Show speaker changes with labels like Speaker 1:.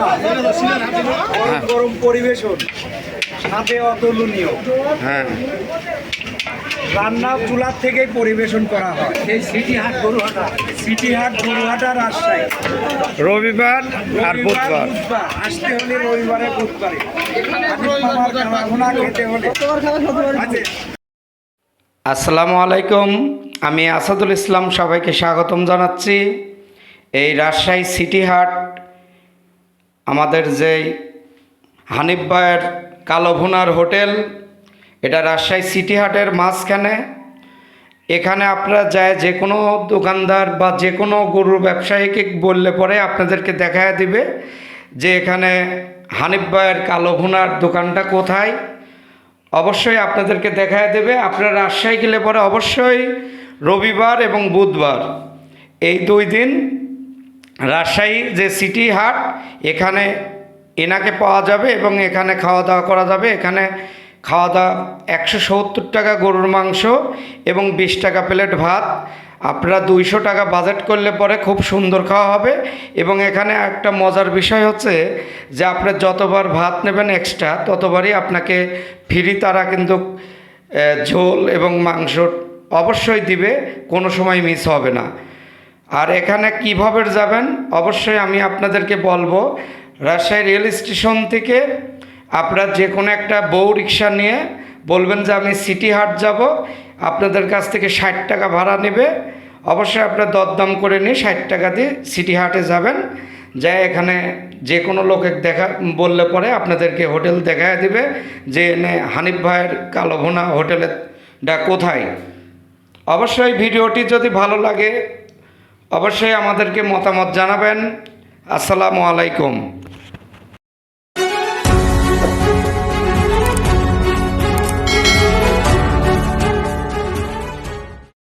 Speaker 1: রান্না গরম গরম পরিবেশন। সাথে অতুলনীয়।
Speaker 2: হ্যাঁ।
Speaker 1: রান্না চুলার থেকেই পরিবেশন করা হয়। সেই সিটি হাট গরুহাটা। সিটি হাট গরুহাটা রাজশাহী।
Speaker 2: রবিবার আর বুধবার।
Speaker 1: আসতে হলে রবিবারে বুধবারে। খেতে হলে। আছে
Speaker 2: আসসালামু আলাইকুম। আমি আসাদুল ইসলাম সবাইকে স্বাগতম জানাচ্ছি। এই রাজশাহী সিটি হাট আমাদের হানিফ ভাইয়ের কালো ভুনার হোটেল, এটা রাজশাহী সিটি হাটের মাঝখানে। এখানে আপনারা যায় যে কোনো দোকানদার বা যে কোনো গরুর ব্যবসায়ীকে বললে পরে আপনাদেরকে দেখায় দিবে যে এখানে হানিফ ভাইয়ের দোকানটা কোথায়। অবশ্যই আপনাদেরকে দেখায় দেবে। আপনারা রাজশাহী গেলে পরে অবশ্যই রবিবার এবং বুধবার, এই দুই দিন রাজশাহী যে সিটি হাট, এখানে এনাকে পাওয়া যাবে এবং এখানে খাওয়া দাওয়া করা যাবে। এখানে খাওয়া দাওয়া একশো সত্তর টাকা গরুর মাংস এবং বিশ টাকা প্লেট ভাত। আপনারা দুইশো টাকা বাজেট করলে পরে খুব সুন্দর খাওয়া হবে এবং এখানে একটা মজার বিষয় হচ্ছে যে আপনি যতবার ভাত নেবেন এক্সট্রা ততবারই আপনাকে ফ্রি তারা কিন্তু ঝোল এবং মাংস অবশ্যই দিবে, কোনো সময় মিস হবে না। আর এখানে কীভাবে যাবেন? অবশ্যই আমি আপনাদেরকে বলব, রাজশাহী রেল স্টেশন থেকে আপনারা যে কোনো একটা বউ রিক্সা নিয়ে বলবেন যে আমি সিটি হাট যাব, আপনাদের কাছ থেকে ষাট টাকা ভাড়া নেবে। অবশ্যই আপনার দরদাম করে নিয়ে ষাট টাকা দিয়ে সিটি হাটে যাবেন। যাই এখানে যে কোনো লোকে দেখা, বললে পরে আপনাদেরকে হোটেল দেখায় দিবে যে এনে হানিফ ভাইয়ের কালো ভুনা হোটেলেরটা কোথায়। অবশ্যই ভিডিওটি যদি ভালো লাগে অবশ্যই আমাদেরকে মতামত জানাবেন। আসসালামু আলাইকুম।